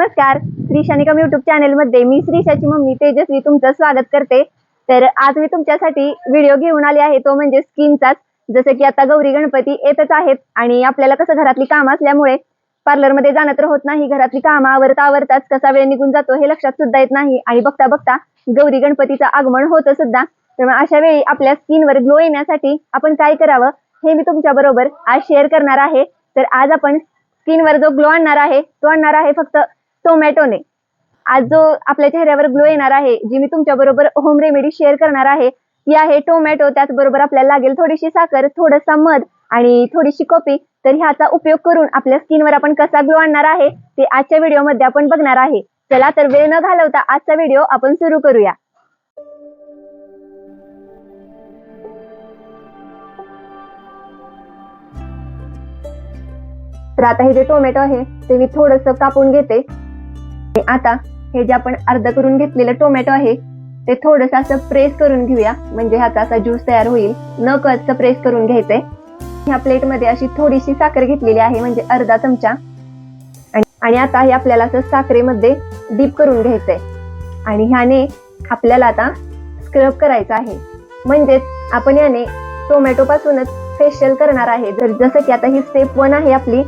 नमस्कार. श्री शनिकम युट्यूब चॅनलमध्ये मी श्रीशाची मम्मी तेजस्वी तुमचं स्वागत करते. तर आज मी तुमच्यासाठी व्हिडिओ घेऊन आले आहे. तो म्हणजे स्किनचाच जसं की आता गौरी गणपती येतच आहेत आणि आपल्याला कसं घरातली कामं असल्यामुळे पार्लरमध्ये जाणं तर होत नाही. घरातली कामं आवरता आवरताच कसा वेळ निघून जातो हे लक्षात सुद्धा येत नाही. आणि बघता बघता गौरी गणपतीचं आगमन होतं सुद्धा. तर अशा वेळी आपल्या स्किनवर ग्लो येण्यासाठी आपण काय करावं हे मी तुमच्या बरोबर आज शेअर करणार आहे. तर आज आपण स्किनवर जो ग्लो आणणार आहे तो आणणार आहे फक्त टोमॅटोने आज जो आपल्या चेहऱ्यावर ग्लो येणार आहे जी मी तुमच्या बरोबर होम रेमेडी शेअर करणार आहे ती आहे टोमॅटो त्याचबरोबर आपल्याला लागेल थोडीशी साखर थोडासा मध आणि थोडीशी कॉफी तर ह्याचा उपयोग करून आपल्या स्किनवर आपण कसा ग्लो आणणार आहे ते आजच्या व्हिडिओमध्ये आपण बघणार आहे. चला तर वेळ न घालवता आजचा व्हिडिओ आपण सुरू करूया. तर आता हे जे टोमॅटो आहे ते मी थोडस कापून घेते. आणि आता हे जे आपण अर्ध करून घेतलेलं टोमॅटो आहे ते थोडस असं प्रेस करून घेऊया. म्हणजे ह्याचा असा ज्यूस तयार होईल. न कच प्रेस करून घ्यायचंय. ह्या प्लेटमध्ये अशी थोडीशी साखर घेतलेली आहे म्हणजे अर्धा चमचा. आणि आणि आता हे आपल्याला असं साखरेमध्ये डीप करून घ्यायचंय. आणि ह्याने आपल्याला आता स्क्रब करायचं आहे. म्हणजेच आपण याने टोमॅटो पासूनच फेशियल करणार आहे. जर जसं की आता ही स्टेप वन आहे आपली.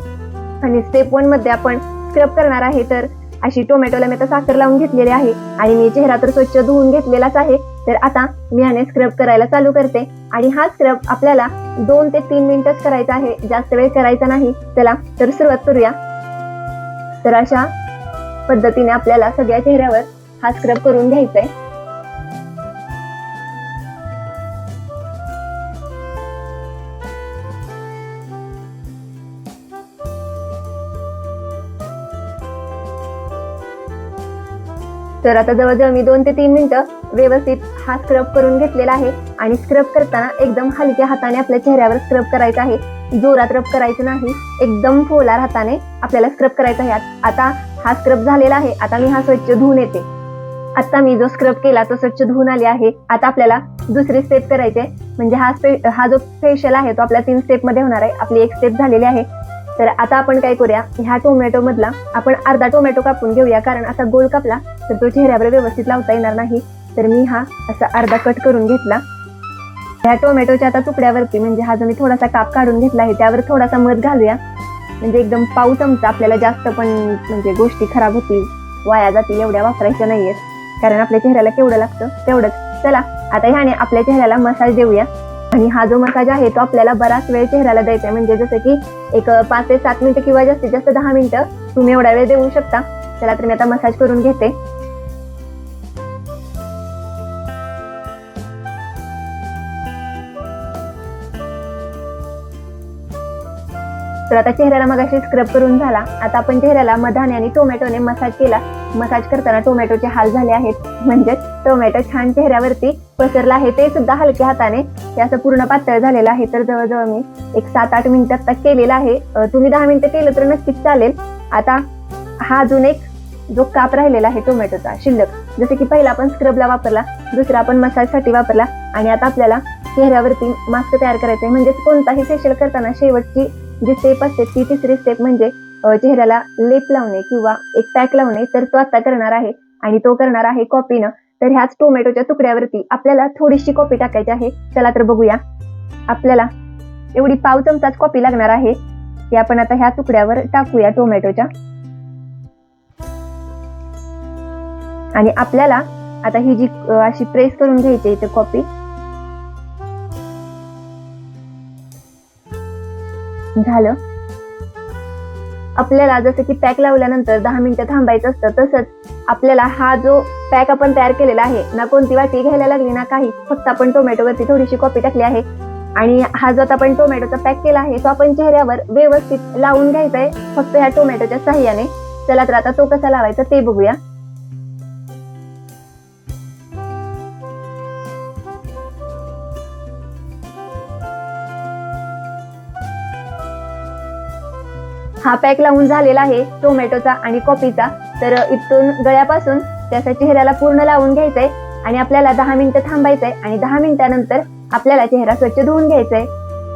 आणि स्टेप वनमध्ये आपण स्क्रब करणार आहे तर अशी टोमॅटोला मी आता साखर लावून घेतलेली आहे. आणि मी चेहरा तर स्वच्छ धुवून घेतलेलाच आहे. तर आता मी याने स्क्रब करायला चालू करते. आणि हा स्क्रब आपल्याला दोन ते तीन मिनिटच करायचा आहे. जास्त वेळ करायचा नाही. चला तर सुरुवात करूया. तर अशा पद्धतीने आपल्याला सगळ्या चेहऱ्यावर हा स्क्रब करून घ्यायचा आहे तर आता जवळजवळ मी दोन ते तीन मिनटं व्यवस्थित हा स्क्रब करून घेतलेला आहे आणि स्क्रब करताना एकदम हलक्या हाताने आपल्या चेहऱ्यावर स्क्रब करायचा आहे. जोरात रब करायचं नाही एकदम फोलार हाताने आपल्याला स्क्रब करायचा आहे. आता हा स्क्रब झालेला आहे. आता मी हा स्वच्छ धुवून येते. आता मी जो स्क्रब केला तो स्वच्छ धुवून आले आहे. आता आपल्याला दुसरी स्टेप करायची आहे. म्हणजे हा स्पे हा जो फेशियल आहे तो आपल्या तीन स्टेपमध्ये होणार आहे. आपली एक स्टेप झालेली आहे. तर आता आपण काय करूया ह्या टोमॅटो मधला आपण अर्धा टोमॅटो कापून घेऊया कारण असा गोल कापला तर तो चेहऱ्यावर व्यवस्थित लावता येणार नाही. तर मी हा असा अर्धा कट करून घेतला. ह्या टोमॅटोच्या आता तुकड्यावरती म्हणजे हा जो मी थोडासा काप काढून घेतला आहे त्यावर थोडासा मध घालूया. म्हणजे एकदम पाऊ चमचा आपल्याला जास्त पण म्हणजे गोष्टी खराब होतील वाया जातील एवढ्या वापरायच्या नाहीयेत. कारण आपल्या चेहऱ्याला केवढं लागतं तेवढंच. चला आता ह्याने आपल्या चेहऱ्याला मसाज देऊया. आणि हा जो मसाज आहे तो आपल्याला बराच वेळ चेहऱ्याला द्यायचा आहे. म्हणजे जसं की एक पाच ते सात मिनिटं किंवा जास्तीत जास्त दहा मिनिटं तुम्ही एवढा वेळ देऊ शकता. चला तर मी आता मसाज करून घेते. तर आता चेहऱ्याला मग अशी स्क्रब करून झाला. आता आपण चेहऱ्याला मधाने आणि टोमॅटोने मसाज केला. मसाज करताना टोमॅटोचे हाल झाले आहेत. म्हणजेच टोमॅटो छान चेहऱ्यावरती पसरला आहे. ते सुद्धा हलक्या हाताने. ते असं पूर्ण पातळ झालेलं आहे. तर जवळजवळ मी एक सात आठ मिनिटात आत्ता केलेलं आहे. तुम्ही दहा मिनिटं केलं तर नक्कीच चालेल. आता हा अजून एक जो काप राहिलेला आहे टोमॅटोचा शिल्लक. जसे की पहिला आपण स्क्रबला वापरला दुसरा आपण मसाजसाठी वापरला आणि आता आपल्याला चेहऱ्यावरती मास्क तयार करायचा आहे म्हणजेच कोणताही फेशियल करताना शेवटची जी स्टेप असते ती तिसरी स्टेप म्हणजे चेहऱ्याला लेप लावणे किंवा एक पॅक लावणे तर तो आता करणार आहे. आणि तो करणार आहे कॉपीनं तर ह्याच टोमॅटोच्या तुकड्यावरती आपल्याला थोडीशी कॉपी टाकायची आहे. चला तर बघूया. आपल्याला एवढी पाव चमचाच कॉपी लागणार आहे. ती आपण आता ह्या तुकड्यावर टाकूया टोमॅटोच्या. आणि आपल्याला आता ही जी अशी प्रेस करून घ्यायची इथे कॉपी झालं. आपल्याला जसं की पॅक लावल्यानंतर दहा मिनिटं थांबायचं असतं तसंच आपल्याला हा जो पॅक आपण तयार केलेला आहे ना कोणती वाटी घ्यायला लागली ना काही फक्त आपण टोमॅटोवरती थोडीशी कॉपी टाकली आहे. आणि हा जो आता आपण टोमॅटोचा पॅक केला आहे तो आपण चेहऱ्यावर व्यवस्थित लावून घ्यायचा आहे फक्त ह्या टोमॅटोच्या साह्याने. चला तर आता तो कसा लावायचा ते बघूया. हा पॅक लावून झालेला आहे टोमॅटोचा आणि कॉफीचा. तर इथून गळ्यापासून त्याचा चेहऱ्याला पूर्ण लावून घ्यायचंय आणि आपल्याला दहा मिनिटं थांबायचंय आणि दहा मिनिटानंतर आपल्याला चेहरा स्वच्छ धुवून घ्यायचाय.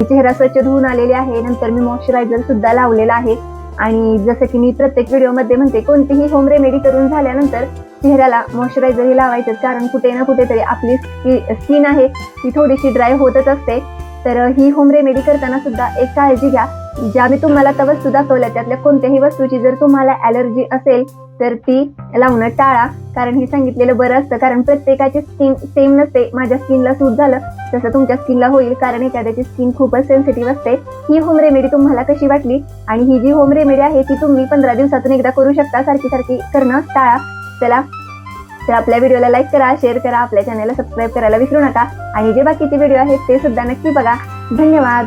चेहरा स्वच्छ धुवून आलेले आहे नंतर मी मॉइश्चरायझर सुद्धा लावलेला आहे. आणि जसं की मी प्रत्येक व्हिडिओमध्ये म्हणते कोणतीही होम रेमेडी करून झाल्यानंतर चेहऱ्याला मॉइश्चरायझरही लावायचं कारण कुठे ना कुठेतरी आपली स्किन आहे ती थोडीशी ड्राय होतच असते. तर ही होम रेमेडी करताना सुद्धा एक काळजी घ्या. ज्या मी तुम्हाला आता वस्तू दाखवल्या त्यातल्या कोणत्याही वस्तूची जर तुम्हाला ॲलर्जी असेल तर ती लावणं टाळा. कारण हे सांगितलेलं बरं असतं. कारण प्रत्येकाची स्किन सेम नसते. माझ्या स्किनला सूट झालं तसं तुमच्या स्किनला होईल. कारण एखाद्याची स्किन खूपच सेन्सिटिव्ह असते. ही होम रेमेडी तुम्हाला कशी वाटली? आणि ही जी होम रेमेडी आहे ती तुम्ही पंधरा दिवसातून एकदा करू शकता. सारखी सारखी करणं टाळा. चला तर आपल्या व्हिडिओला लाईक करा शेअर करा. आपल्या चॅनलला सबस्क्राईब करायला विसरू नका. आणि जे बाकीचे व्हिडिओ आहेत ते सुद्धा नक्की बघा. धन्यवाद.